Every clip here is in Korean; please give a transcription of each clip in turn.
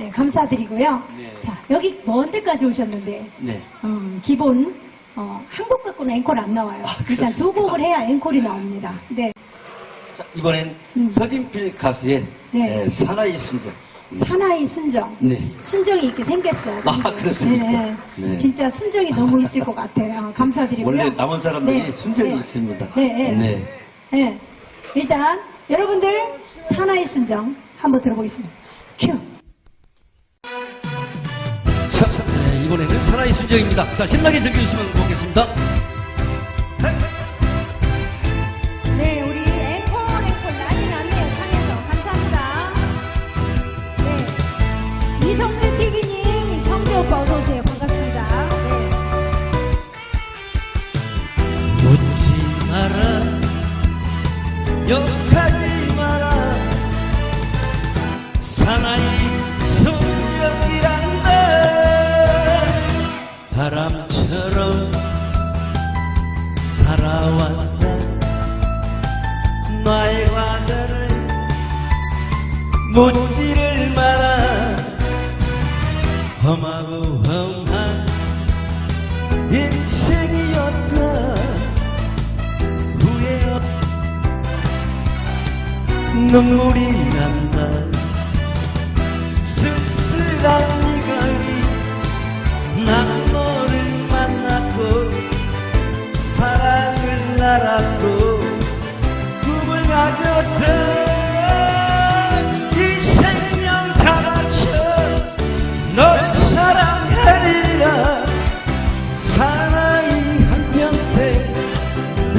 네, 감사드리고요. 네. 자, 여기 먼 데까지 오셨는데, 네. 음, 기본, 어, 한국 갖고는 앵콜 안 나와요. 아, 일단 두? 곡을 해야 앵콜이 나옵니다. 네. 자, 이번엔 음. 서진필 가수의 네. 에, 사나이 순정. 사나이 순정. 네. 순정이 있게 생겼어요. 아, 근데. 그렇습니까? 네, 네. 진짜 순정이 너무 있을 것 같아요. 감사드리고요. 원래 남은 사람들이 네, 순정이 네. 있습니다. 네, 네. 네. 네. 일단 여러분들 사나이 순정 한번 들어보겠습니다. 큐. 이번에는 사나이 순정입니다. 자, 신나게 즐겨주시면 고맙겠습니다. 네, 우리 앵콜 앵콜 난리 났네요. 창에서 감사합니다. 네, 이성재 TV님, 성재 오빠 어서 오세요. 반갑습니다. 네. 묻지 마라, 욕하지 마라, 살아왔다. 나의 과거를 묻지를 마라. 험하고 험한 인생이었다. 후회 없 눈물이 난다.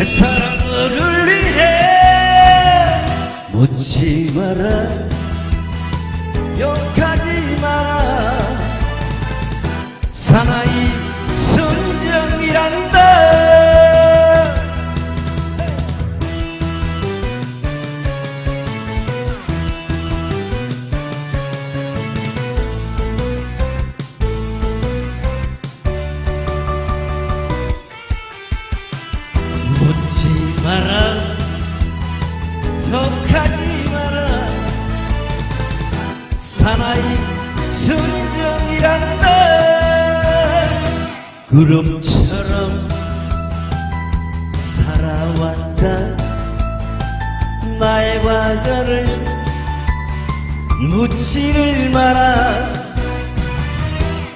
내 사랑을 위해 묻지 마라 사나이 순정이란다. 구름처럼 살아왔다. 나의 과거를 묻지를 마라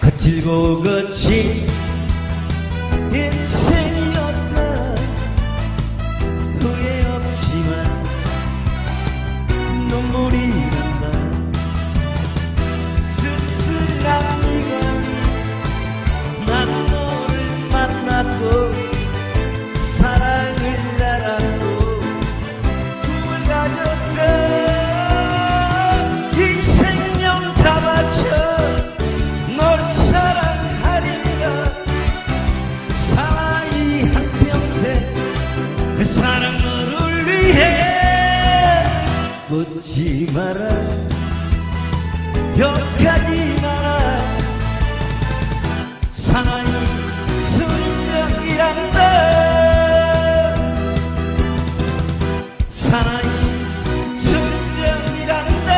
거칠고 거친 인생이었다. 후회 없지만 눈물이 묻지 마라. 욕하지 마라. 사나이 순정이란다. 사나이 순정이란다.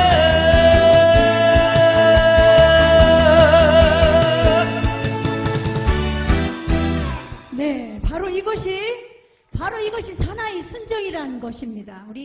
네, 바로 이것이 바로 이것이 사나이 순정이라는 것입니다. 우리